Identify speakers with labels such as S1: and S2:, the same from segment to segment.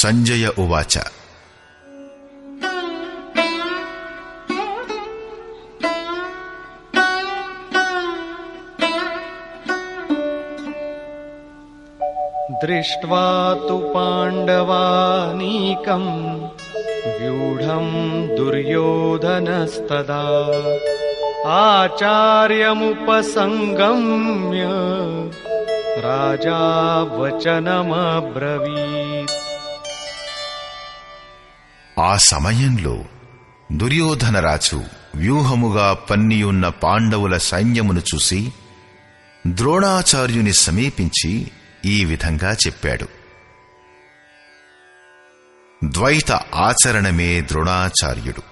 S1: सञ्जय उवाच
S2: दृष्ट्वा तु पाण्डवानीकम् व्यूढम् दुर्योधनस्तदा आचार्यमुपसङ्गम्य राजा वचनमब्रवीत्
S1: ఆ సమయంలో దుర్యోధనరాజు వ్యూహముగా పన్నియున్న పాండవుల సైన్యమును చూసి ద్రోణాచార్యుని సమీపించి ఈ విధంగా చెప్పాడు. ద్వైత ఆచరణమే ద్రోణాచార్యుడు.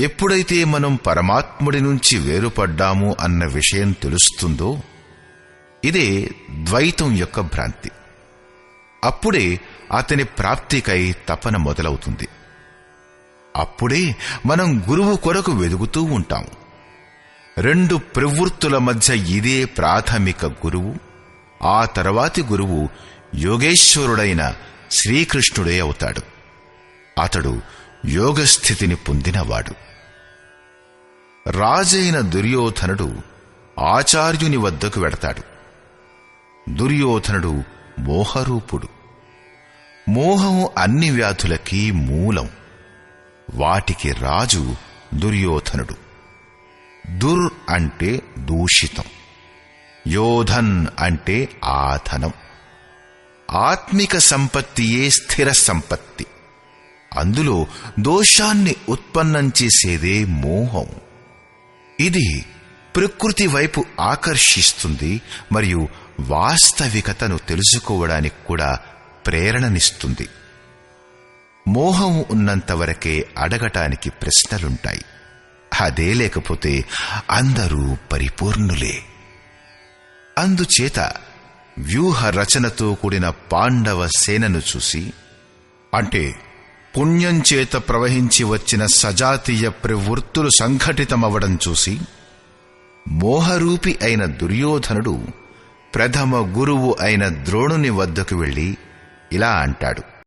S1: ఎప్పుడైతే మనం పరమాత్ముడి నుంచి వేరుపడ్డాము అన్న విషయం తెలుస్తుందో ఇదే ద్వైతం యొక్క భ్రాంతి. అప్పుడే అతని ప్రాప్తికై తపన మొదలవుతుంది. అప్పుడే మనం గురువు కొరకు వెదుగుతూ ఉంటాం. రెండు ప్రవృత్తుల మధ్య ఇదే ప్రాథమిక గురువు ఆ తర్వాతి గురువు యోగేశ్వరుడైన శ్రీకృష్ణుడే అవుతాడు. అతడు యోగస్థితిని పొందినవాడు. రాజైన దుర్యోధనుడు ఆచార్యుని వద్దకు వెడతాడు. దుర్యోధనుడు మోహరూపుడు. మోహం అన్ని వ్యాధులకి మూలం. వాటికి రాజు దుర్యోధనుడు. దుర్ అంటే దూషితం. యోధన్ అంటే ఆధనం. ఆత్మిక సంపత్తియే స్థిర సంపత్తి. అందులో దోషాన్ని ఉత్పన్నం చేసేదే మోహం. ఇది ప్రకృతి వైపు ఆకర్షిస్తుంది మరియు వాస్తవికతను తెలుసుకోవడానికి కూడా ప్రేరణనిస్తుంది. మోహం ఉన్నంతవరకే అడగటానికి ప్రశ్నలుంటాయి. అదే లేకపోతే అందరూ పరిపూర్ణులే. అందుచేత వ్యూహ రచనతో కూడిన పాండవ సేనను చూసి అంటే పుణ్యం చేత ప్రవహించి వచ్చిన సజాతీయ ప్రవృత్తులు సంఘటితమవడం చూసి మోహరూపి అయిన దుర్యోధనుడు ప్రథమ గురువు అయిన ద్రోణుని వద్దకు వెళ్ళి ఇలా అంటాడు.